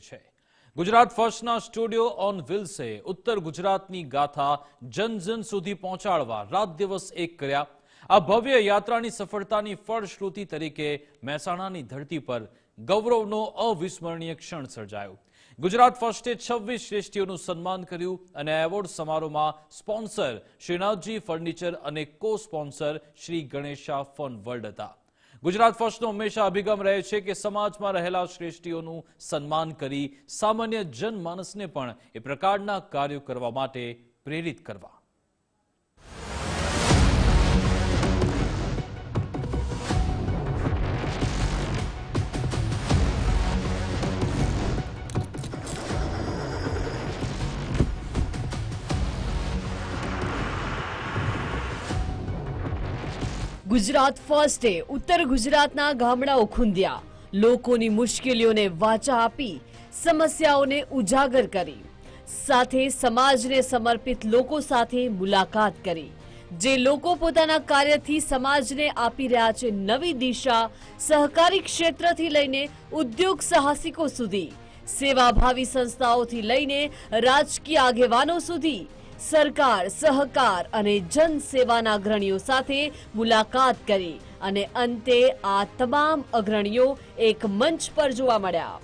છે. ગુજરાત ફર્સ્ટના studio on વ્હીલ્સે ઉત્તર ગુજરાતની ગાથા જન જન સુધી પહોંચાડવા રાત દિવસ એક કર્યા. આ ભવ્ય યાત્રાની સફળતાની ફળશ્રુતિ તરીકે મહેસાણાની ધરતી પર ગૌરવનો અવિસ્મરણીય ક્ષણ સર્જાયો. ગુજરાત ફર્સ્ટે છવ્વીસ શ્રેષ્ઠીઓનું સન્માન કર્યું અને એવોર્ડ સમારોહમાં સ્પોન્સર શ્રીનાથજી ફર્નિચર અને co sponsor Shri Ganesha fun world હતા. ગુજરાત ફર્સ્ટનો હંમેશા અભિગમ રહે છે કે સમાજમાં રહેલા શ્રેષ્ઠીઓનું સન્માન કરી સામાન્ય જનમાનસને પણ એ પ્રકારના કાર્યો કરવા માટે પ્રેરિત કરવા. ગુજરાત ફર્સ્ટે ઉત્તર ગુજરાતના ગામડાઓ ખૂંદ્યા. લોકોની મુશ્કેલીઓને વાચા આપી, સમસ્યાઓને ઉજાગર કરી. સાથે સમાજને સમર્પિત લોકો સાથે મુલાકાત કરી. જે લોકો પોતાના કાર્યથી સમાજને આપી રહ્યા છે નવી દિશા, સહકારી ક્ષેત્રથી લઈને ઉદ્યોગ સાહસિકો સુધી, સેવાભાવી સંસ્થાઓથી લઈને રાજકીય આગેવાનો સુધી સરકાર, સહકાર અને જન સેવાના અગ્રણીઓ સાથે મુલાકાત કરી અને અંતે આ તમામ અગ્રણીઓ એક મંચ પર જોવા મળ્યા.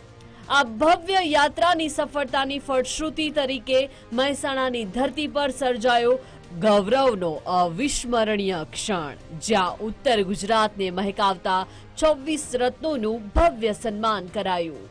આ ભવ્ય યાત્રાની સફળતાની ફળશ્રુતિ તરીકે મહેસાણાની ધરતી પર સર્જાયો ગૌરવનો અવિસ્મરણીય ક્ષણ, જ્યાં ઉત્તર ગુજરાતને મહેકાવતા છવ્વીસ રત્નોનું ભવ્ય સન્માન કરાયું.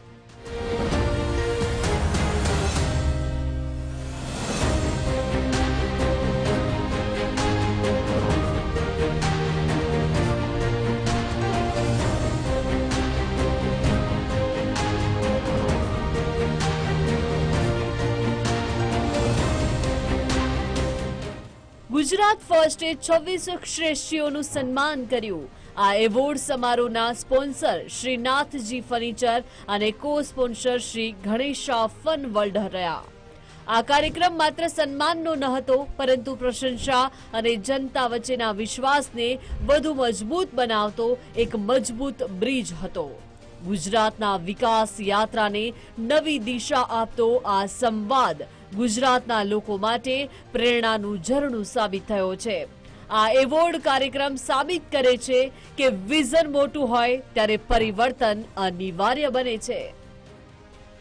ગુજરાત ફર્સ્ટે છવ્વીસ શ્રેષ્ઠીઓનું સન્માન કર્યું. આ એવોર્ડ સમારોહના સ્પોન્સર શ્રી નાથજી ફર્નિચર અને co sponsor Shri Ganesha fun world રહ્યા. આ કાર્યક્રમ માત્ર સન્માનનો ન હતો, પરંતુ પ્રશંસા અને જનતા વચ્ચેના વિશ્વાસને વધુ મજબૂત બનાવતો એક મજબૂત બ્રિજ હતો. ગુજરાતના વિકાસ યાત્રાને નવી દિશા આપતો આ સંવાદ ગુજરાતના લોકો માટે પ્રેરણાનું ઝરણું સાબિત થયો છે. આ એવોર્ડ કાર્યક્રમ સાબિત કરે છે કે વિઝન મોટું હોય ત્યારે પરિવર્તન અનિવાર્ય બને છે.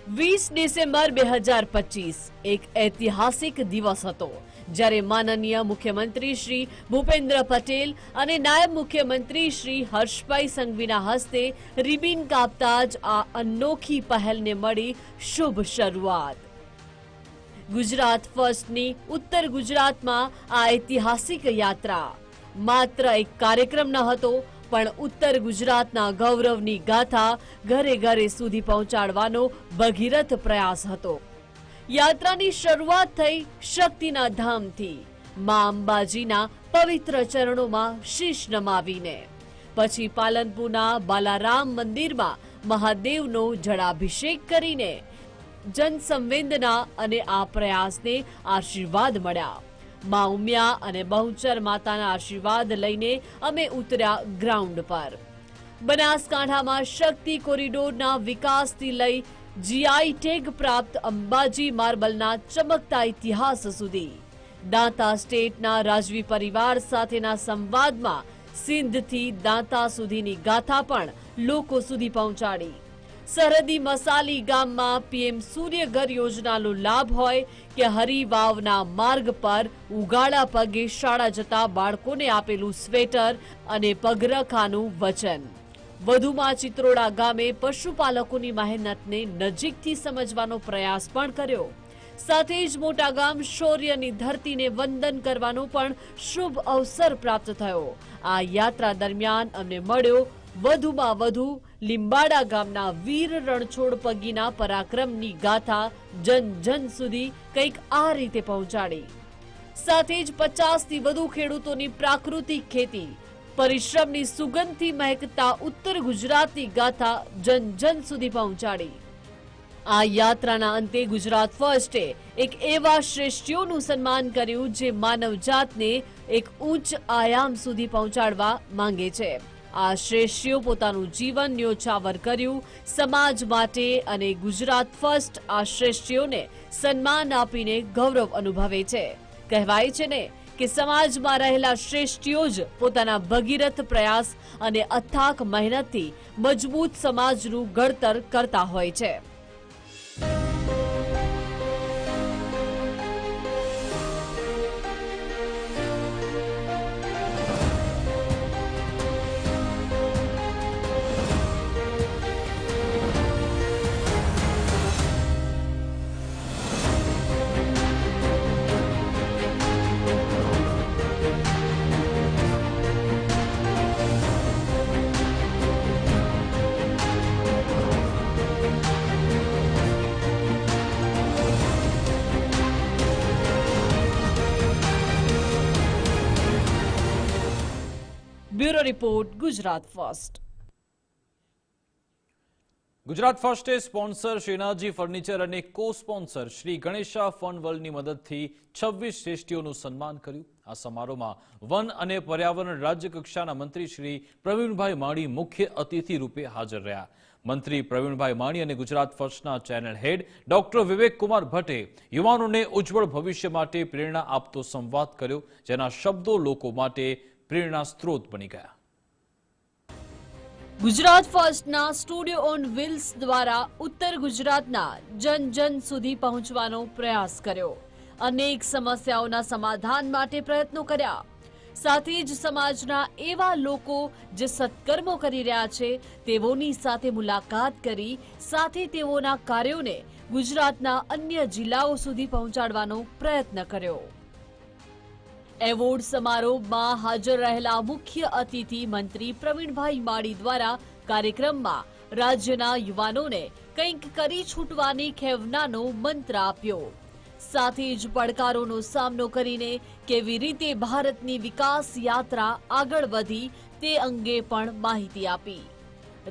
વીસ ડિસેમ્બર બે હજાર પચીસ એક ઐતિહાસિક દિવસ હતો. જ્યારે માનનીય મુખ્યમંત્રી શ્રી ભૂપેન્દ્ર પટેલ અને નાયબ મુખ્યમંત્રી શ્રી હર્ષભાઈ સંઘવીના હસ્તે રિબિન કાપતા જ આ અનોખી પહેલને મળી શુભ શરૂઆત. ગુજરાત ફર્સ્ટની ઉત્તર ગુજરાતમાં આ ઐતિહાસિક યાત્રા. માત્ર એક કાર્યક્રમ ન હતો, પણ ઉત્તર ગુજરાતના ગૌરવની ગાથા ઘરે ઘરે સુધી પહોંચાડવાનો ભગીરથ પ્રયાસ હતો. યાત્રાની શરૂઆત થઈ શક્તિના ધામથી. મા અંબાજીના પવિત્ર ચરણોમાં શીશ નમાવીને. પછી પાલનપુરના બાલારામ મંદિરમાં મહાદેવનો જળાભિષેક કરીને જનસંવેદના અને આ પ્રયાસને આશીર્વાદ મળ્યા. મા ઉમિયા અને બહુચર માતાના આશીર્વાદ લઈને અમે ઉતર્યા ગ્રાઉન્ડ પર. બનાસકાંઠામાં શક્તિ કોરિડોરના વિકાસથી લઈ જીઆઈ ટેગ પ્રાપ્ત અંબાજી માર્બલના ચમકતા ઇતિહાસ સુધી. દાંતા સ્ટેટના રાજવી પરિવાર સાથેના સંવાદમાં સિંધથી દાંતા સુધીની ગાથા પણ લોકો સુધી પહોંચાડી. સરહદી મસાલી ગામમાં પીએમ સૂર્યઘર યોજનાનો લાભ હોય કે હરિવાવના માર્ગ પર ઉગાડા પગે શાળા જતા બાળકોને આપેલું સ્વેટર અને પગરખાનું વચન. વધુમાં ચિત્રોડા ગામે પશુપાલકોની મહેનતને નજીકથી સમજવાનો પ્રયાસ પણ કર્યો. સાથે જ મોટા ગામ શૌર્યની ધરતીને વંદન કરવાનો પણ શુભ અવસર પ્રાપ્ત થયો. આ યાત્રા દરમિયાન અમને મળ્યો વધુમાં વધુ લીંબાડા ગામના વીર રણછોડ પગીના પરાક્રમની ગાથા જન જન સુધી કંઈક આ રીતે પહોંચાડી. સાથે જ પચાસથી વધુ ખેડૂતોની પ્રાકૃતિક ખેતી પરિશ્રમની સુગંધથી મહેકતા ઉત્તર ગુજરાતની ગાથા જન જન સુધી પહોંચાડી. આ યાત્રાના અંતે ગુજરાત ફર્સ્ટે એક એવા શ્રેષ્ઠીઓનું સન્માન કર્યું જે માનવજાતને એક ઉચ્ચ આયામ સુધી પહોંચાડવા માંગે છે. આ શ્રેષ્ઠીઓ પોતાનું જીવન ન્યોછાવર કર્યું, સમાજ માટે અને ગુજરાત ફર્સ્ટ આ શ્રેષ્ઠીઓને સન્માન આપીને ગૌરવ અનુભવે છે. કહેવાય છે ને કે સમાજમાં રહેલા શ્રેષ્ઠીઓ જ પોતાના ભગીરથ પ્રયાસ અને અથાક મહેનતથી મજબૂત સમાજનું ઘડતર કરતા હોય છે. Bureau report, Gujarat first. Gujarat ફર્સ્ટે sponsor Shrinathji furniture અને co sponsor Shri Ganesha fun વર્લ્ડની મદદથી છવ્વીસ શ્રેષ્ઠીઓનું સન્માન કર્યું. આ સમારોહમાં વન અને પર્યાવરણ રાજ્યકક્ષાના મંત્રી શ્રી પ્રવીણભાઈ માળી મુખ્ય અતિથિ રૂપે હાજર રહ્યા. મંત્રી પ્રવીણભાઈ માણી અને Gujarat ફર્સ્ટના channel head doctor Vivek Kumar ભટ્ટે યુવાનોને ઉજ્જવળ ભવિષ્ય માટે પ્રેરણા આપતો સંવાદ કર્યો, જેના શબ્દો લોકો માટે પ્રેરણા સ્ત્રોત બની ગયા. ગુજરાત ફર્સ્ટના સ્ટુડિયો ઓન વ્હીલ્સ દ્વારા ઉત્તર ગુજરાતના જન જન સુધી પહોંચવાનો પ્રયાસ કર્યો. અનેક સમસ્યાઓના સમાધાન માટે પ્રયત્નો કર્યા. સાથે જ સમાજના એવા લોકો જે સત્કર્મો કરી રહ્યા છે, તેઓની સાથે મુલાકાત કરી, સાથે તેઓના કાર્યોને ગુજરાતના અન્ય જિલ્લાઓ સુધી પહોંચાડવાનો પ્રયત્ન કર્યો. એવોર્ડ સમારોહમાં હાજર રહેલા મુખ્ય અતિથિ મંત્રી પ્રવીણભાઈ માળી દ્વારા કાર્યક્રમમાં રાજ્યના યુવાનોને કંઈક કરી છૂટવાની ખેવનાનો મંત્ર આપ્યો. સાથે જ પડકારોનો સામનો કરીને કેવી રીતે ભારતની વિકાસ યાત્રા આગળ વધી તે અંગે પણ માહિતી આપી.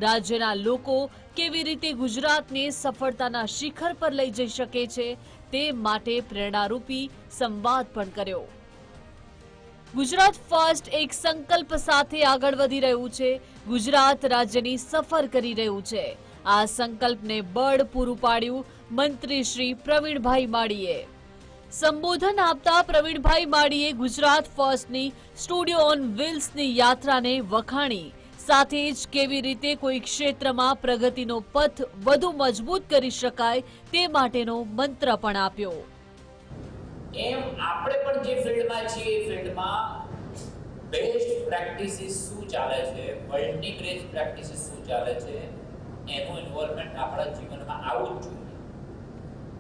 રાજ્યના લોકો કેવી રીતે ગુજરાતને સફળતાના શિખર પર લઈ જઈ શકે છે તે માટે પ્રેરણારૂપી સંવાદ પણ કર્યો. ગુજરાત ફર્સ્ટ એક સંકલ્પ સાથે આગળ વધી રહ્યું છે. ગુજરાત રાજ્યની સફર કરી રહ્યું છે. આ સંકલ્પને બળ પૂરું પાડ્યું મંત્રી શ્રી પ્રવીણભાઈ માળીએ. સંબોધન આપતા પ્રવીણભાઈ માળીએ ગુજરાત ફર્સ્ટની સ્ટુડિયો ઓન વ્હીલ્સની યાત્રાને વખાણી. સાથે જ કેવી રીતે કોઈ ક્ષેત્રમાં પ્રગતિનો પથ વધુ મજબૂત કરી શકાય તે માટેનો મંત્ર પણ આપ્યો. એમ આપણે પણ જે ફિલ્ડમાં છીએ એ ફિલ્ડમાં બેસ્ટ પ્રેક્ટિસીસ શું ચાલે છે? વર્લ્ડની બેસ્ટ પ્રેક્ટિસીસ શું ચાલે છે? એનું ઇન્વોલ્વમેન્ટ આપણા જીવનમાં આવવું જ જોઈએ.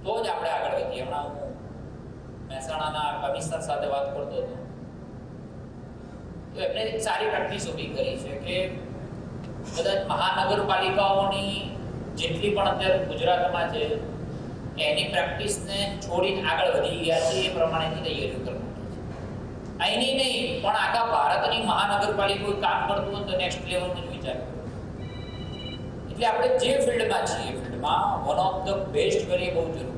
તો જ આપણે આગળ વધીએ. હમણાં હું મહેસાણાના કમિશનર સાથે વાત કરતો હતો. તો એમને એક સારી પ્રેક્ટિસ ઊભી કરી છે કે કદાચ મહાનગરપાલિકાઓની જેટલી પણ અત્યારે ગુજરાતમાં છે એની પ્રેક્ટિસને છોડીને આગળ વધી ગયા છે, એ પ્રમાણેની તૈયારીઓ કરવાની અહીંની નહીં, પણ આખા ભારતની મહાનગરપાલિકા કામ કરતું હોય તો નેક્સ્ટ લેવલનું વિચાર. એટલે આપણે જે ફિલ્ડમાં છીએ ફિલ્ડમાં વન ઓફ ધ બેસ્ટ કરીએ બહુ જરૂરી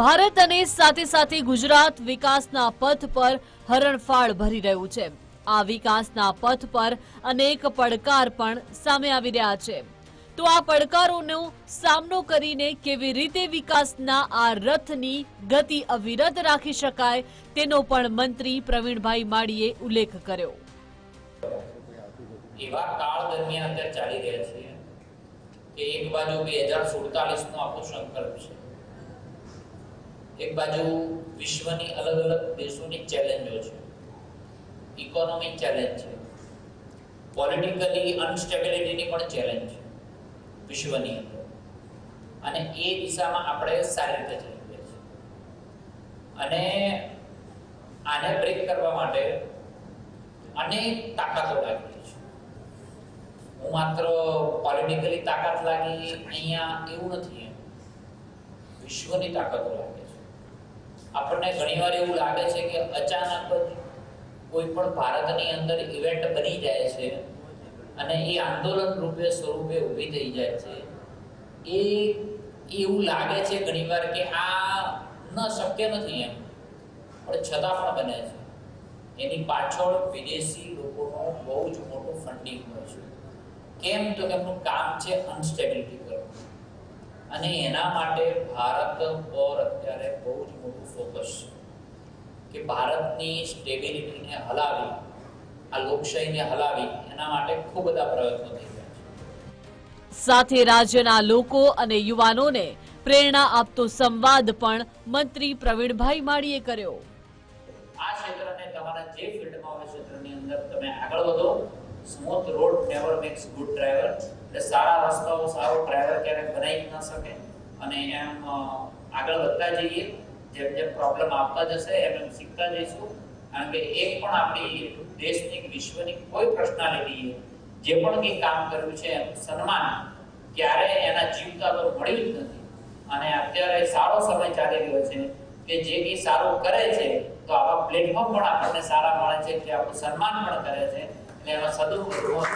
ભારત અને સાથે સાથે ગુજરાત વિકાસના પથ પર હરણફાળ ભરી રહ્યું છે. આ વિકાસના પથ પર અનેક પડકાર પણ સામે આવી રહ્યા છે. તો આ પડકારોનો સામનો કરીને કેવી રીતે વિકાસના આ રથની ગતિ અવિરત રાખી શકાય, તેનો પણ મંત્રી પ્રવીણભાઈ માળીએ ઉલ્લેખ કર્યો. એવા કાળ દરમિયાન અત્યારે ચાલી રહ્યા છે કે એક બાજુ બે હજાર સુડતાલીસ નો આપણો સંકલ્પ છે. એક બાજુ વિશ્વની અલગ અલગ દેશોની ચેલેન્જો છે. ઇકોનોમિક ચેલેન્જ છે. પોલિટિકલી અનસ્ટેબિલિટીની પણ ચેલેન્જ છે. વિશ્વની અંદર. અને એ દિશામાં આપણે સારી રીતે જઈ રહ્યા છીએ. અને આને બ્રેક કરવા માટે અનેક તાકાતો લાગી છે. હું માત્ર પોલિટિકલી તાકાત લાગી અહીંયા એવું નથી વિશ્વની તાકાતો લાગે છે. આપણને ઘણીવાર એવું લાગે છે કે અચાનક કોઈ પણ ભારતની અંદર ઇવેન્ટ બની જાય છે અને એ આંદોલન રૂપે સ્વરૂપે ઊભી થઈ જાય છે. એ એવું લાગે છે ઘણીવાર કે આ ન શક્ય નથી એમ. પણ છતાં પણ બને છે. એની પાછળ વિદેશી લોકોનો બહુ જ મોટું ફંડિંગ હોય છે. કેમ તો એમનું કામ છે અનસ્ટેબિલિટી કરવું. અને એના માટે ભારત પર અત્યારે બહુ જ મોટું ફોકસ છે. કે ભારતની સ્ટેબિલિટીને હલાવી આ લોકશાહીને હલાવી એના માટે ખૂબ બધા પ્રયત્નો થઈ રહ્યા છે. સાથે રાજ્યના લોકો અને યુવાનોને પ્રેરણા આપતો સંવાદ પણ મંત્રી પ્રવીણભાઈ માળીએ કર્યો. આ ક્ષેત્રને તમારા જે ફિલ્ડમાં હોય ક્ષેત્રની અંદર તમે આગળ વધો. Smooth road never makes good driver એટલે સારા રસ્તાઓ સારો ડ્રાઈવર ક્યારેક બનાવી ન શકે. અને એમ આગળ વધતા જઈએ. જેમ જેમ પ્રોબ્લેમ આવતા જશે એમ એમ શીખતા જઈશું. કારણ કે એક પણ આપણી દેશની વિશ્વની કોઈ પર્સનાલિટીએ જે પણ કંઈ કામ કર્યું છે એનું સન્માન ક્યારે એના જીવતા તો મળ્યું જ નથી. અને અત્યારે સારો સમય ચાલી રહ્યો છે કે જે કંઈ સારું કરે છે, તો આવા પ્લેટફોર્મ પણ આપણને સારા મળે છે કે આપણું સન્માન પણ કરે છે. એટલે એનો સદુપયોગ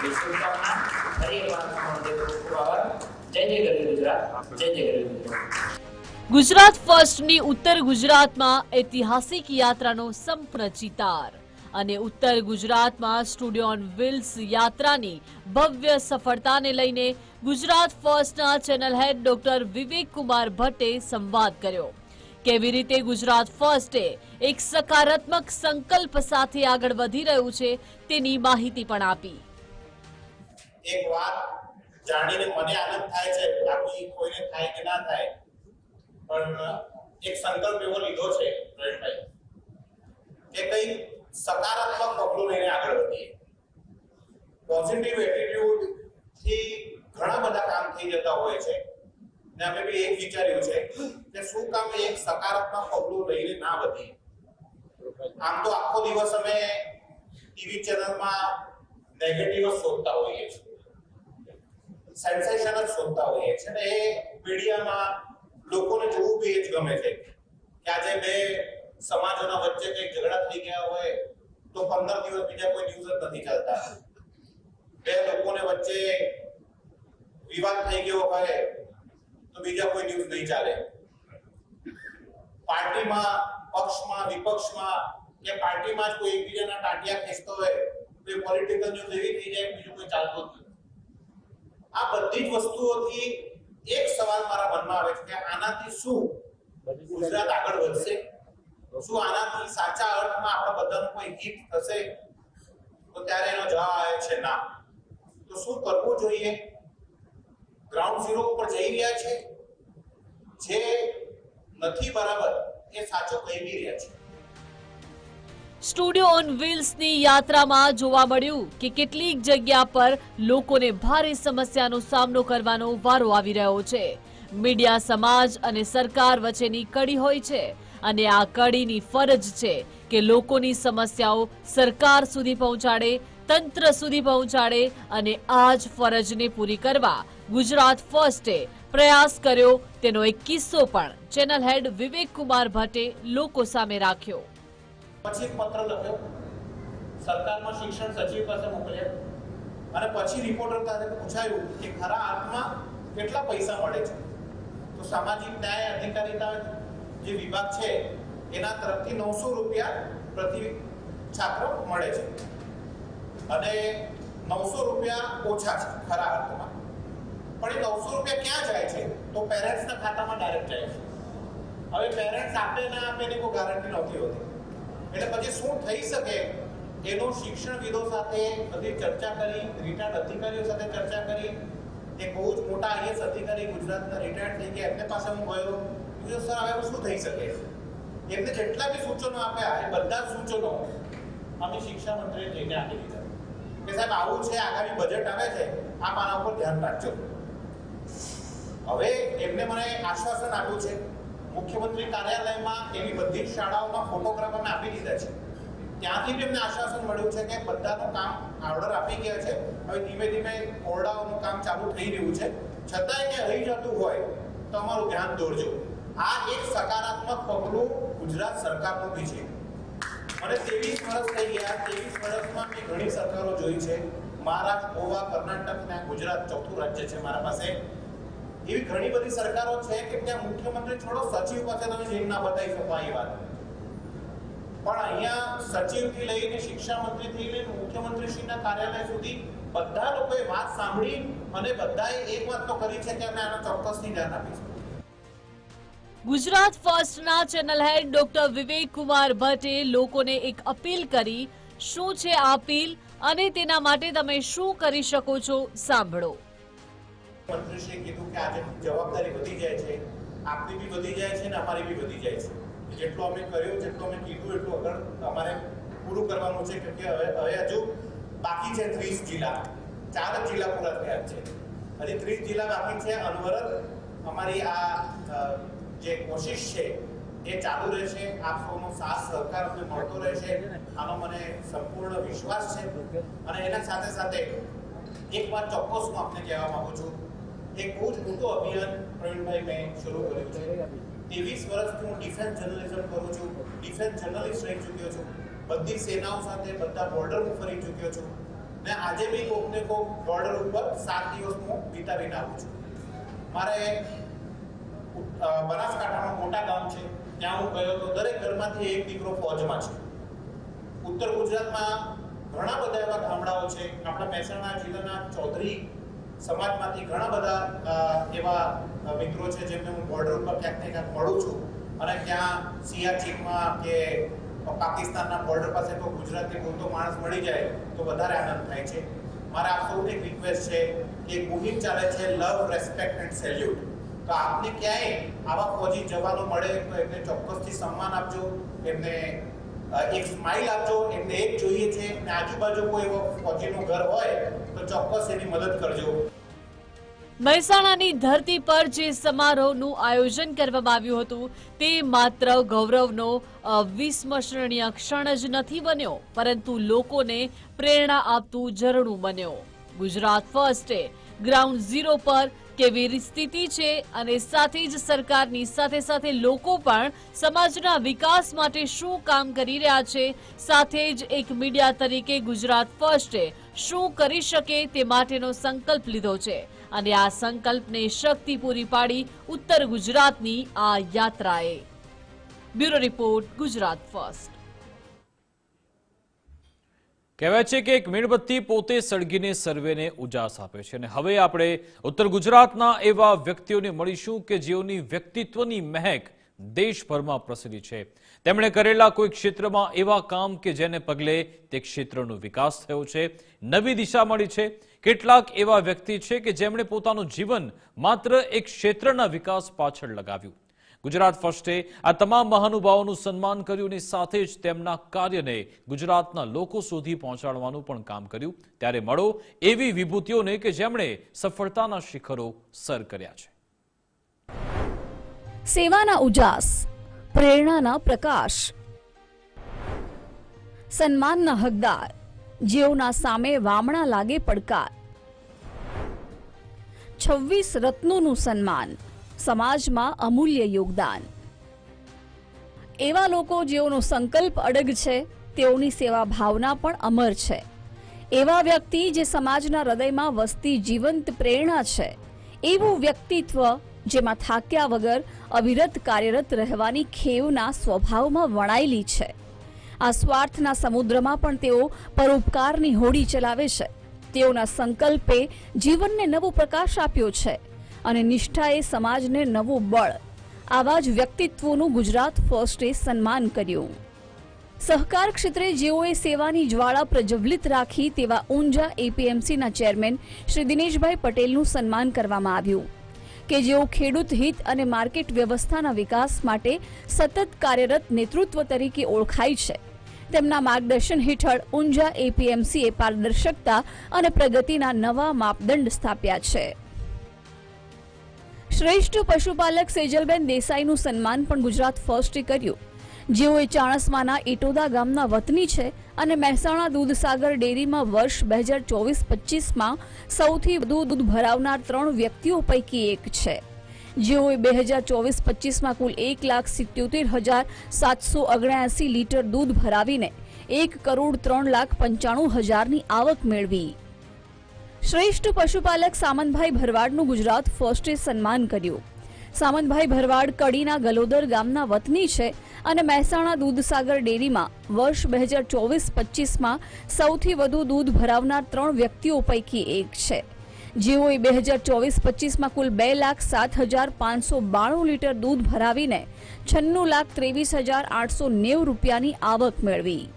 કરી શુભકામના ફરી ખૂબ આભાર. જય જય ગરવી ગુજરાત. જય જય ગરવી ગુજરાત. ગુજરાત ફર્સ્ટની ઉત્તર ગુજરાતમાં ઐતિહાસિક યાત્રાનો સંપૂર્ણ ચિતાર અને ઉત્તર ગુજરાતમાં સ્ટુડિયો ઓન વ્હીલ્સ યાત્રાની ભવ્ય સફળતાને લઈને Gujarat ફર્સ્ટના channel head doctor Vivek Kumar ભટ્ટે સંવાદ કર્યો. કેવી રીતે ગુજરાત ફર્સ્ટે એક સકારાત્મક સંકલ્પ સાથે આગળ વધી રહ્યું છે તેની માહિતી પણ આપી. એક વાત જાણીને મને આનંદ થાય છે, બાકી કોઈને થાય કે ના થાય. પણ એક સંકલ્પ એવો લીધો છે, પ્રવીણભાઈ, કે કંઈ સકારાત્મક પગલું લઈને આગળ વધીએ. પોઝિટિવ એટીટ્યુડથી ઘણા બધા કામ થઈ જતા હોય છે. ને અમે બી એક વિચાર્યું છે કે શું કામ એક સકારાત્મક પગલું લઈને ના વધીએ. આમ તો આખો દિવસ અમે ટીવી ચેનલમાં નેગેટિવ શોધતા હોઈએ છીએ. સેન્સેશન જ શોધતા હોઈએ છીએ. ને એ મીડિયામાં લોકોને જોવું બી એ જ ગમે છે કે આજે બે સમાજોના વચ્ચે કંઈક ઝઘડા થઈ ગયા હોય તો પંદર દિવસ બીજા કોઈ ન્યૂઝ જ નથી ચાલતા બે લોકોને વચ્ચે વિવાદ થઈ ગયો હોય તો બીજા કોઈ ન્યૂઝ નહીં ચાલે પાર્ટીમાં પક્ષમાં વિપક્ષમાં કે પાર્ટીમાં જ કોઈ એકબીજાના ટાંટિયા ખેંચતો હોય તો એ પોલિટિકલ ન્યૂઝ એવી થઈ જાય કે બીજું કોઈ ચાલતું જ નથી આ બધી જ વસ્તુઓથી એક સવાલ મારા મનમાં આવે છે કે આનાથી શું ગુજરાત આગળ વધશે? શું આનાથી સાચા અર્થમાં આપણા બધાનું કોઈ હિત થશે? તો ત્યારે એનો જવાબ આવે છે ના. તો શું કરવું જોઈએ? ગ્રાઉન્ડ ઝીરો ઉપર જઈ રહ્યા છે? જે નથી બરાબર, એ સાચો કહી રહ્યા છે. સ્ટુડિયો ઓન વ્હીલ્સની યાત્રામાં જોવા મળ્યું કે કેટલીક જગ્યા પર લોકોને ભારે સમસ્યાનો સામનો કરવાનો વારો આવી રહ્યો છે. મીડિયા, સમાજ અને સરકાર વચ્ચેની કડી હોય છે અને આ કડીની ફરજ છે કે લોકોની સમસ્યાઓ સરકાર સુધી પહોંચાડે, તંત્ર સુધી પહોંચાડે અને આ જ ફરજને પૂરી કરવા ગુજરાત ફર્સ્ટે પ્રયાસ કર્યો. તેનો એક કિસ્સો પણ ચેનલ હેડ વિવેક કુમાર ભટ્ટે લોકો સામે રાખ્યો. પછી એક પત્ર લખ્યો. સરકારમાં શિક્ષણ સચિવ પાસે મોકલ્યા. અને પછી રિપોર્ટર પાસે પૂછાયું કે ખરા અર્થમાં કેટલા પૈસા મળે છે? તો સામાજિક ન્યાય અધિકારીતા જે વિભાગ છે, એના તરફથી નવસો રૂપિયા પ્રતિ છાત્ર મળે છે. અને નવસો રૂપિયા ઓછા છે ખરા અર્થમાં પણ એ નવસો રૂપિયા ક્યાં જાય છે? તો પેરેન્ટ્સના ખાતામાં ડાયરેક્ટ જાય છે. હવે પેરેન્ટ્સ આપે ના આપે એની કોઈ ગારંટી નથી હોતી. એટલે પછી શું થઈ શકે? એનું શિક્ષણવિદો સાથે બધી ચર્ચા કરી રિટાયર્ડ અધિકારીઓ સાથે ચર્ચા કરી. એક બહુ જ મોટા આઈએસ અધિકારી ગુજરાતના રિટાયર્ડ થઈ ગયા, એમને પાસે હું ગયો. બીજો સર, હવે શું થઈ શકે? એમને જેટલા બી સૂચનો આપ્યા, એ બધા જ સૂચનો અમે શિક્ષા મંત્રીએ જઈને આપી દીધા. કે સાહેબ, આવું છે, આગામી બજેટ આવે છે, આપ આના ઉપર ધ્યાન રાખજો. હવે એમને મને આશ્વાસન આપ્યું છે મુખ્યમંત્રી કાર્યાલયમાં એવી બધી જ શાળાઓના ફોટોગ્રાફ અમે આપી દીધા છે. ત્યાંથી બી એમને આશ્વાસન મળ્યું છે કે બધાનું કામ ઓર્ડર આપી ગયા છે. હવે ધીમે ધીમે ઓરડાઓનું કામ ચાલુ થઈ રહ્યું છે. છતાંય કે રહી જતું હોય તો અમારું ધ્યાન દોરજો. આ એક સકારાત્મક પગલું ગુજરાત સરકારનું બી છે. મને ત્રેવીસ વર્ષ થઈ ગયા. ત્રેવીસ વર્ષમાં મેં ઘણી સરકારો જોઈ છે. મહારાષ્ટ્ર, ગોવા કર્ણાટક ને ગુજરાત ચોથું રાજ્ય છે મારા પાસે. એવી ઘણી બધી સરકારો છે કે ત્યાં મુખ્યમંત્રી છોડો સચિવ પાસે તમે જઈને ના બતાવી શકો એ વાત. પણ અહીંયા સચિવથી લઈને શિક્ષા મંત્રીથી લઈને મુખ્યમંત્રીશ્રીના કાર્યાલય સુધી બધા લોકોએ વાત સાંભળી અને બધાએ એક વાત તો કરી છે કે અમે આના ચોક્કસથી ધ્યાન આપીશું. Gujarat ફર્સ્ટના channel head doctor Vivek Kumar ભટ્ટે લોકોને એક અપીલ કરી, શું છે આ અપીલ અને તેના માટે તમે શું કરી શકો છો સાંભળો. મંત્રીશ્રીએ કીધું કે આજે જવાબદારી વધી જાય છે, આપની બી વધી જાય છે ને અમારી બી વધી જાય છે. જેટલું અમે કર્યું, જેટલું અમે કીધું, એટલું આગળ અમારે પૂરું કરવાનું છે કે હવે હવે હજુ બાકી છે ત્રીસ જિલ્લા. ચાર જ જિલ્લા પૂરા થયા છે. હજી ત્રીસ જિલ્લા બાકી છે, અનવરત અમારી આ જે કોશિશ છે, એ ચાલુ રહેશે. આપ સૌનો સાથ, સહકાર અમને મળતો રહેશે. આનો મને સંપૂર્ણ વિશ્વાસ છે. અને એના સાથે સાથે એક વાત ચોક્કસ હું આપને કહેવા માંગુ છું. એક બહુ જ મોટું અભિયાન પ્રવીણભાઈ મેં શરૂ કર્યું છે. ત્રેવીસ વર્ષથી હું ડિફેન્સ જર્નલિઝમ કરું છું. ડિફેન્સ જર્નલિસ્ટ રહી ચૂક્યો છું. બધી સેનાઓ સાથે બધા બોર્ડર હું ફરી ચૂક્યો છું. ને આજે બી કોકને કોક બોર્ડર ઉપર સાત દિવસ હું વિતાવીને આવું છું. મારે બનાસકાંઠાનો મોટા ગામ છે. ત્યાં હું ગયો તો દરેક ઘરમાંથી એક દીકરો ફોજમાં છે. ઉત્તર ગુજરાતમાં ઘણા બધા એવા ગામડાઓ છે. આપણા મહેસાણા જિલ્લાના ચૌધરી સમાજમાંથી ઘણા બધા એવા મિત્રો છે જેમને હું બોર્ડર ઉપર ક્યાંક ને ક્યાંક મળું છું. અને ત્યાં સિયાચીનમાં કે પાકિસ્તાનના બોર્ડર પાસે તો ગુજરાતી બોલતો માણસ મળી જાય તો વધારે આનંદ થાય છે. મારા આપ સૌને એક રિક્વેસ્ટ છે કે મુહિમ ચાલે છે લવ રેસ્પેક્ટ એન્ડ સેલ્યુટ તો આપને ક્યાંય આવા ફૌજી જવાનો મળે તો એમને ચોક્કસથી સન્માન આપજો, એમને એક સ્માઇલ આપજો, એમને એક જોઈએ છે. અને આજુબાજુ કોઈ એવો ફૌજીનું ઘર હોય તો ચોક્કસ એની મદદ કરજો. મહેસાણાની ધરતી પર જે સમારોહનું આયોજન કરવામાં આવ્યું હતું, તે માત્ર ગૌરવનો વિસ્મરણીય ક્ષણ જ નથી બન્યો, પરંતુ લોકોને પ્રેરણા આપતું ઝરણું બન્યો. ગુજરાત ફર્સ્ટે ગ્રાઉન્ડ ઝીરો પર કેવી સ્થિતિ છે અને સાથે જ સરકારની સાથે સાથે લોકો પણ સમાજના વિકાસ માટે શું કામ કરી રહ્યા છે, સાથે જ એક મીડિયા તરીકે ગુજરાત ફર્સ્ટે શું કરી શકે તે માટેનો સંકલ્પ લીધો છે. અને આ સંકલ્પને શક્તિ પૂરી પાડી ઉત્તર ગુજરાતની આ યાત્રાએ. Bureau report, Gujarat first. કહેવાય છે કે એક મીણબત્તી પોતે સળગીને સર્વેને ઉજાસ આપે છે. અને હવે આપણે ઉત્તર ગુજરાતના એવા વ્યક્તિઓને મળીશું કે જેઓની વ્યક્તિત્વની મહેક દેશભરમાં પ્રસરી છે. તેમણે કરેલા કોઈ ક્ષેત્રમાં એવા કામ કે જેને પગલે તે ક્ષેત્રનો વિકાસ થયો છે. નવી દિશા મળી છે. કેટલાક એવા વ્યક્તિ છે કે જેમણે પોતાનું જીવન માત્ર એક ક્ષેત્રના વિકાસ પાછળ લગાવ્યું. ગુજરાત ફર્સ્ટે આ તમામ મહાનુભાવોનું સન્માન કર્યું અને સાથે જ તેમના કાર્યને ગુજરાતના લોકો સુધી પહોંચાડવાનું પણ કામ કર્યું. ત્યારે મળો એવી વિભૂતિઓને કે જેમણે સફળતાના શિખરો સર કર્યા છે. સેવાના ઉજાસ. પ્રેરણાના પ્રકાશ. સન્માનના હકદાર, જેઓના સામે વામણા લાગે પડકાર. છવ્વીસ રત્નોનું સન્માન, સમાજમાં અમૂલ્ય યોગદાન. એવા લોકો જેઓનો સંકલ્પ અડગ છે, તેઓની સેવા ભાવના પણ અમર છે. એવા વ્યક્તિ જે સમાજના હૃદયમાં વસતી જીવંત પ્રેરણા છે, એવું વ્યક્તિત્વ જેમાં થાક્યા વગર અવિરત કાર્યરત રહેવાની ખેવના સ્વભાવમાં વણાયેલી છે. આ સ્વાર્થના સમુદ્રમાં પણ તેઓ પરોપકારની હોડી ચલાવે છે. તેઓના સંકલ્પે જીવનને નવો પ્રકાશ આપ્યો છે અને નિષ્ઠાએ સમાજને નવું બળ. આવા જ વ્યક્તિત્વોનું ગુજરાત ફર્સ્ટે સન્માન કર્યું. સહકાર ક્ષેત્રે જેઓએ સેવાની જ્વાળા પ્રજ્વલિત રાખી તેવા ઊંઝા એપીએમસીના ચેરમેન શ્રી દિનેશભાઈ પટેલનું સન્માન કરવામાં આવ્યું. કે જેઓ ખેડૂત હિત અને માર્કેટ વ્યવસ્થાના વિકાસ માટે સતત કાર્યરત નેતૃત્વ તરીકે ઓળખાય છે. તેમના માર્ગદર્શન હેઠળ ઊંઝા એપીએમસીએ પારદર્શકતા અને પ્રગતિના નવા માપદંડ સ્થાપ્યા છે. શ્રેષ્ઠ પશુપાલક સેજલબેન દેસાઈનું સન્માન પણ ગુજરાત ફર્સ્ટે કર્યું. જેઓએ ચાણસમાના ઇટોદા ગામના વતની છે અને મહેસાણા દૂધસાગર ડેરીમાં વર્ષ બે હજાર ચોવીસ પચીસમાં સૌથી વધુ દૂધ ભરાવનાર ત્રણ વ્યક્તિઓ પૈકી એક છે. જેઓએ બે હજાર ચોવીસ પચીસમાં કુલ એક લાખ સિત્યોતેર હજાર સાતસો ઓગણ્યાસી લીટર દૂધ ભરાવીને એક કરોડ ત્રણ લાખ પંચાણું હજારની આવક મેળવી. શ્રેષ્ઠ પશુપાલક સામંતભાઈ ભરવાડનું ગુજરાત ફર્સ્ટે સન્માન કર્યું. સામંતભાઈ ભરવાડ કડીના ગલોદર ગામના વતની છે અને મહેસાણા દૂધસાગર ડેરીમાં વર્ષ બે હજાર ચોવીસ પચીસમાં સૌથી વધુ દૂધ ભરાવનાર ત્રણ વ્યક્તિઓ પૈકી એક છે. જેઓએ બે હજાર ચોવીસ પચીસમાં કુલ બે લાખ સાત હજાર પાંચસો બાણું લીટર દૂધ ભરાવીને છન્નું લાખ ત્રેવીસ હજાર આઠસો નેવું રૂપિયાની આવક મેળવી.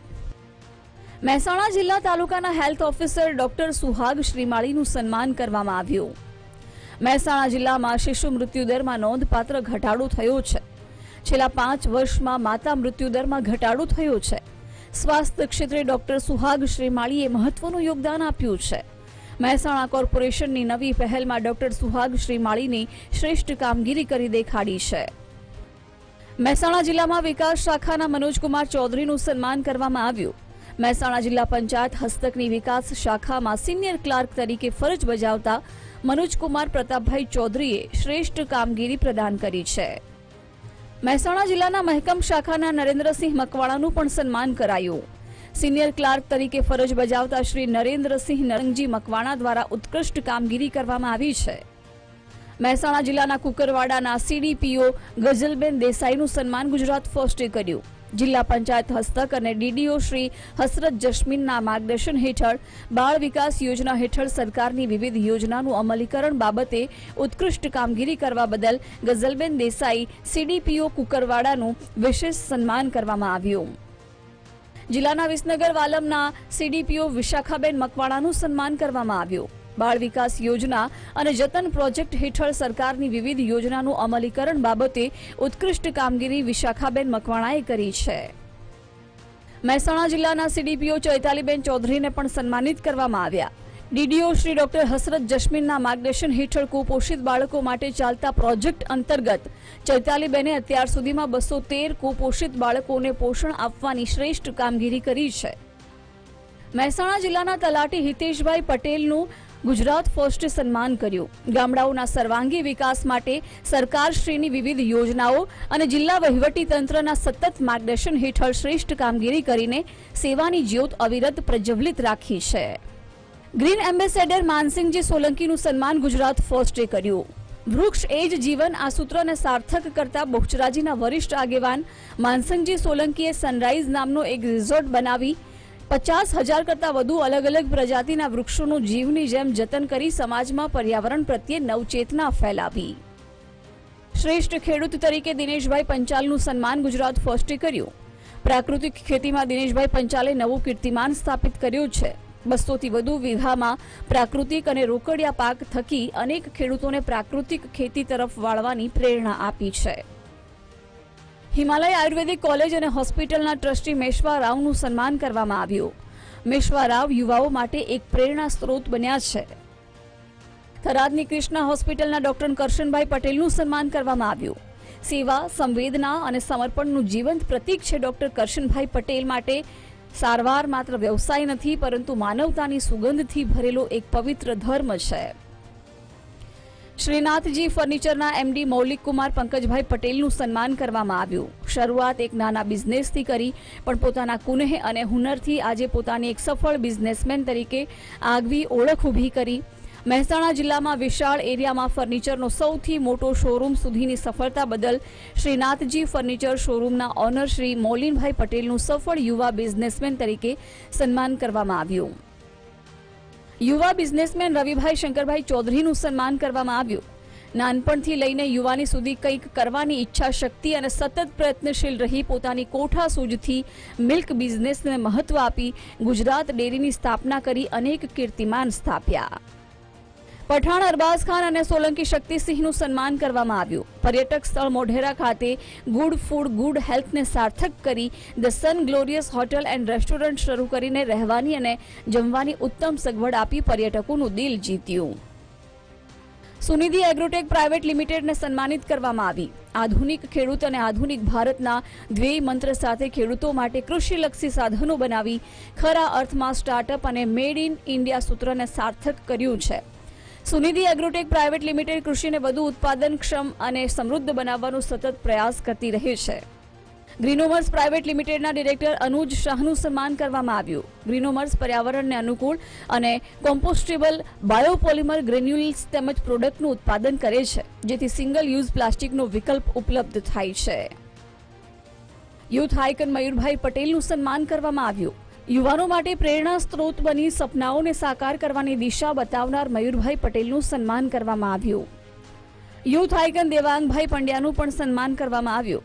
મહેસાણા જિલ્લા તાલુકાના હેલ્થ ઓફિસર ડોક્ટર સુહાગ શ્રીમાળીનું સન્માન કરવામાં આવ્યું. મહેસાણા જિલ્લામાં શિશુ મૃત્યુદરમાં નોંધપાત્ર ઘટાડો થયો છે. છેલ્લા પાંચ વર્ષમાં માતા મૃત્યુદરમાં ઘટાડો થયો છે. સ્વાસ્થ્ય ક્ષેત્રે ડોક્ટર સુહાગ શ્રીમાળીએ મહત્વનું યોગદાન આપ્યું છે. મહેસાણા કોર્પોરેશનની નવી પહેલમાં ડોક્ટર સુહાગ શ્રીમાળીની શ્રેષ્ઠ કામગીરી કરી દેખાડી છે. મહેસાણા જિલ્લામાં વિકાસ શાખાના મનોજકુમાર ચૌધરીનું સન્માન કરવામાં આવ્યું. મહેસાણા જિલ્લા પંચાયત હસ્તકની વિકાસ શાખામાં સિનિયર ક્લાર્ક તરીકે ફરજ બજાવતા મનોજકુમાર પ્રતાપભાઈ ચૌધરીએ શ્રેષ્ઠ કામગીરી પ્રદાન કરી છે. મહેસાણા જિલ્લાના મહેકમ શાખાના નરેન્દ્રસિંહ મકવાણાનું પણ સન્માન કરાયું. સિનિયર ક્લાર્ક તરીકે ફરજ બજાવતા શ્રી નરેન્દ્રસિંહ નરંગજી મકવાણા દ્વારા ઉત્કૃષ્ટ કામગીરી કરવામાં આવી છે. મહેસાણા જિલ્લાના કુકરવાડાના સીડીપીઓ ગઝલબેન દેસાઈનું સન્માન ગુજરાત ફર્સ્ટે કર્યું. જિલ્લા પંચાયત હસ્તક અને ડીડીઓ શ્રી હસરત જસ્મીનના માર્ગદર્શન હેઠળ બાળ વિકાસ યોજના હેઠળ સરકારની વિવિધ યોજનાનું અમલીકરણ બાબતે ઉત્કૃષ્ટ કામગીરી કરવા બદલ ગઝલબેન દેસાઈ, સીડીપીઓ કુકરવાડાનું વિશેષ સન્માન કરવામાં આવ્યું. જિલ્લાના વિસનગર વાલમના સીડીપીઓ વિશાખાબેન મકવાણાનું સન્માન કરવામાં આવ્યું. બાળ વિકાસ યોજના અને જતન પ્રોજેક્ટ હેઠળ સરકારની વિવિધ યોજનાનું અમલીકરણ બાબતે ઉત્કૃષ્ટ કામગીરી વિશાખાબેન મકવાણાએ કરી છે. મહેસાણા જિલ્લાના સીડીપીઓ ચૈતાલીબેન ચૌધરીને પણ સન્માનિત કરવામાં આવ્યા. ડીડીઓ શ્રી ડોક્ટર હસરત જસ્મીનના માર્ગદર્શન હેઠળ કુપોષિત બાળકો માટે ચાલતા પ્રોજેક્ટ અંતર્ગત ચૈતાલીબેને અત્યાર સુધીમાં બસો તેર કુપોષિત બાળકોને પોષણ આપવાની શ્રેષ્ઠ કામગીરી કરી છે. મહેસાણા જિલ્લાના તલાટી હિતેશભાઈ પટેલનું ગુજરાત ફર્સ્ટે સન્માન કર્યું. ગામડાઓના સર્વાંગી વિકાસ માટે સરકારશ્રીની વિવિધ યોજનાઓ અને જિલ્લા વહીવટી તંત્રના સતત માર્ગદર્શન હેઠળ શ્રેષ્ઠ કામગીરી કરીને સેવાની જ્યોત અવિરત પ્રજ્વલિત રાખી છે. ગ્રીન એમ્બેસેડર માનસિંહજી સોલંકીનું સન્માન ગુજરાત ફર્સ્ટે કર્યું. વૃક્ષ એ જ જીવન આ સૂત્રને સાર્થક કરતા બહુચરાજીના વરિષ્ઠ આગેવાન માનસિંહજી સોલંકીએ સનરાઈઝ નામનો એક રિઝોર્ટ બનાવી પચાસ હજાર કરતાં વધુ અલગ અલગ પ્રજાતિના વૃક્ષોનું જીવની જેમ જતન કરી સમાજમાં પર્યાવરણ પ્રત્યે નવચેતના ફેલાવી. શ્રેષ્ઠ ખેડૂત તરીકે દિનેશભાઈ પંચાલનું સન્માન ગુજરાત ફર્સ્ટે કર્યું. પ્રાકૃતિક ખેતીમાં દિનેશભાઈ પંચાલે નવું કીર્તિમાન સ્થાપિત કર્યું છે. બસોથી વધુ વીઘામાં પ્રાકૃતિક અને રોકડિયા પાક થકી અનેક ખેડૂતોને પ્રાકૃતિક ખેતી તરફ વાળવાની પ્રેરણા આપી છે. હિમાલય આયુર્વેદિક કોલેજ અને હોસ્પિટલના ટ્રસ્ટી મેશવા રાવનું સન્માન કરવામાં આવ્યું. મેશવા રાવ યુવાઓ માટે એક પ્રેરણા સ્ત્રોત બન્યા છે. થરાદની કૃષ્ણા હોસ્પિટલના ડોક્ટર કરશનભાઈ પટેલનું સન્માન કરવામાં આવ્યું. સેવા, સંવેદના અને સમર્પણનું જીવંત પ્રતીક છે ડોક્ટર કરશનભાઈ પટેલ માટે. સારવાર માત્ર વ્યવસાય નથી, પરંતુ માનવતાની સુગંધથી ભરેલો એક પવિત્ર ધર્મ છે. શ્રીનાથજી ફર્નિચરના એમડી મૌલિક કુમાર પંકજભાઈ પટેલનું સન્માન કરવામાં આવ્યું. શરૂઆત એક નાના બિઝનેસથી કરી, પણ પોતાના કુનેહ અને હુનરથી આજે પોતાની એક સફળ બિઝનેસમેન તરીકે આગવી ઓળખ ઊભી કરી. મહેસાણા જિલ્લામાં વિશાળ એરિયામાં ફર્નિચરનો સૌથી મોટો શોરૂમ સુધીની સફળતા બદલ શ્રીનાથજી ફર્નિચર શોરૂમના ઓનર શ્રી મોલિનભાઈ પટેલનું સફળ યુવા બિઝનેસમેન તરીકે સન્માન કરવામાં આવ્યું. યુવા બિઝનેસમેન રવિભાઈ શંકરભાઈ ચૌધરીનું સન્માન કરવામાં આવ્યું. નાનપણથી લઈને યુવાની સુધી કંઈક કરવાની ઈચ્છા શક્તિ અને સતત પ્રયત્નશીલ રહી પોતાની કોઠા સૂઝથી મિલ્ક બિઝનેસને મહત્વ આપી ગુજરાત ડેરીની સ્થાપના કરી અનેક કીર્તિમાન સ્થાપ્યા. પઠાણ, અરબાઝ ખાન અને સોલંકી શક્તિસિંહનું સન્માન કરવામાં આવ્યું. પર્યટક સ્થળ મોઢેરા ખાતે ગુડ ફૂડ, ગુડ હેલ્થને સાર્થક કરી the sun glorious hotel and restaurant શરૂ કરીને રહેવાની અને જમવાની ઉત્તમ સગવડ આપી પર્યટકોનું દિલ જીત્યું. સુનિધિ એગ્રોટેક પ્રાઇવેટ લિમિટેડને સન્માનિત કરવામાં આવી. આધુનિક ખેડૂત અને આધુનિક ભારતના ધ્યેય મંત્ર સાથે ખેડૂતો માટે કૃષિલક્ષી સાધનો બનાવી ખરા અર્થમાં સ્ટાર્ટઅપ અને મેડ ઇન ઇન્ડિયા સૂત્રને સાર્થક કર્યું છે. સુનિધિ એગ્રોટેક પ્રાઇવેટ લિમિટેડ કૃષિને વધુ ઉત્પાદનક્ષમ અને સમૃદ્ધ બનાવવાનો સતત પ્રયાસ કરતી રહી છે. ગ્રીનોમર્સ પ્રાઇવેટ લિમિટેડના ડિરેક્ટર અનુજ શાહનું સન્માન કરવામાં આવ્યું. ગ્રીનોમર્સ પર્યાવરણને અનુકૂળ અને કોમ્પોસ્ટેબલ બાયોપોલિમર ગ્રેન્યુલ્સ તેમજ પ્રોડક્ટનું ઉત્પાદન કરે છે, જેથી સિંગલ યુઝ પ્લાસ્ટિકનો વિકલ્પ ઉપલબ્ધ થાય છે. યુથ આઇકન મયુરભાઈ પટેલનું સન્માન કરવામાં આવ્યું. યુવાનો માટે પ્રેરણા સ્ત્રોત બની સપનાઓને સાકાર કરવાની દિશા બતાવનાર મયુરભાઈ પટેલનું સન્માન કરવામાં આવ્યું. યુથ આઇકન દેવાંગભાઈ પંડ્યાનું પણ સન્માન કરવામાં આવ્યું.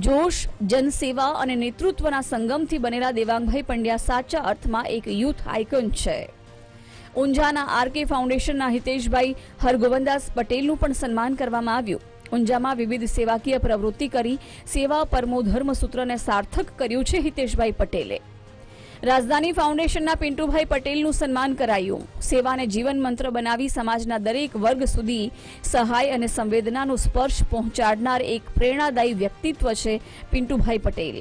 જોશ, જનસેવા અને નેતૃત્વના સંગમથી બનેલા દેવાંગભાઈ પંડ્યા સાચા અર્થમાં એક યુથ આઇકન છે. ઊંઝાના આરકે ફાઉન્ડેશનના હિતેશભાઈ હરગોવનદાસ પટેલનું પણ સન્માન કરવામાં આવ્યું. ઊંઝામાં વિવિધ સેવાકીય પ્રવૃત્તિ કરી સેવા પરમો ધર્મ સૂત્રને સાર્થક કર્યું છે હિતેશભાઈ પટેલે. રાજધાની ફાઉન્ડેશનના પિન્ટુભાઈ પટેલનું સન્માન કરાયું. સેવાને જીવન મંત્ર બનાવી સમાજના દરેક વર્ગ સુધી સહાય અને સંવેદનાનો સ્પર્શ પહોંચાડનાર એક પ્રેરણાદાયી વ્યક્તિત્વ છે Pintubhai Patel.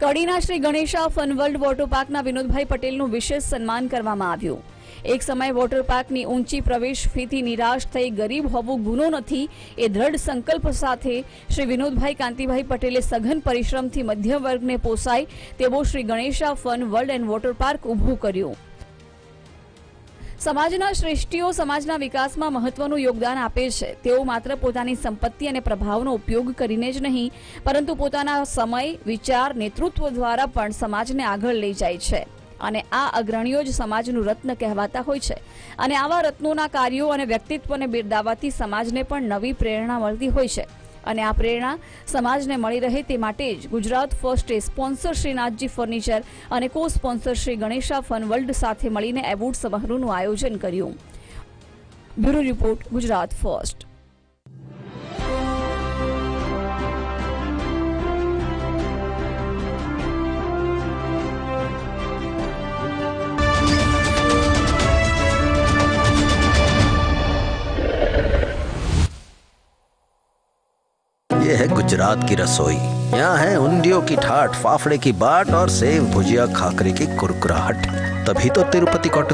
કડીના Shri Ganesha fun world water પાર્કના Vinodbhai પટેલનું વિશેષ સન્માન કરવામાં આવ્યું. એક સમયે વોટર પાર્કની ઊંચી પ્રવેશ ફીથી નિરાશ થઈ ગરીબ હોવું ગુનો નથી, એ દ્રઢ સંકલ્પ સાથે શ્રી વિનોદભાઈ કાંતિભાઈ પટેલે સઘન પરિશ્રમથી મધ્યમ વર્ગને પોસાય તેવો Shri Ganesha fun world and water park ઊભું કર્યું. સમાજના શ્રેષ્ઠીઓ સમાજના વિકાસમાં મહત્વનું યોગદાન આપે છે. તેઓ માત્ર પોતાની સંપત્તિ અને પ્રભાવનો ઉપયોગ કરીને જ નહીં, પરંતુ પોતાના સમય, વિચાર, નેતૃત્વ દ્વારા પણ સમાજને આગળ લઈ જાય છે. અને આ અગ્રણીઓ જ સમાજનું રત્ન કહેવાતા હોય છે. અને આવા રત્નોના કાર્યો અને વ્યક્તિત્વને બિરદાવવાથી સમાજને પણ નવી પ્રેરણા મળતી હોય છે. અને આ પ્રેરણા સમાજને મળી રહે તે માટે જ ગુજરાત ફર્સ્ટે સ્પોન્સર શ્રી નાથજી ફર્નિચર અને co sponsor Shri Ganesha fun world સાથે મળીને એવોર્ડ સમારોહનું આયોજન કર્યું. Bureau report Gujarat first. ये है गुजरात की रसोई यहाँ है उंडियों की ठाठ फाफड़े की बाट और सेव भुजिया खाकरे की कुरकुराहट तभी तो तिरुपति कॉटन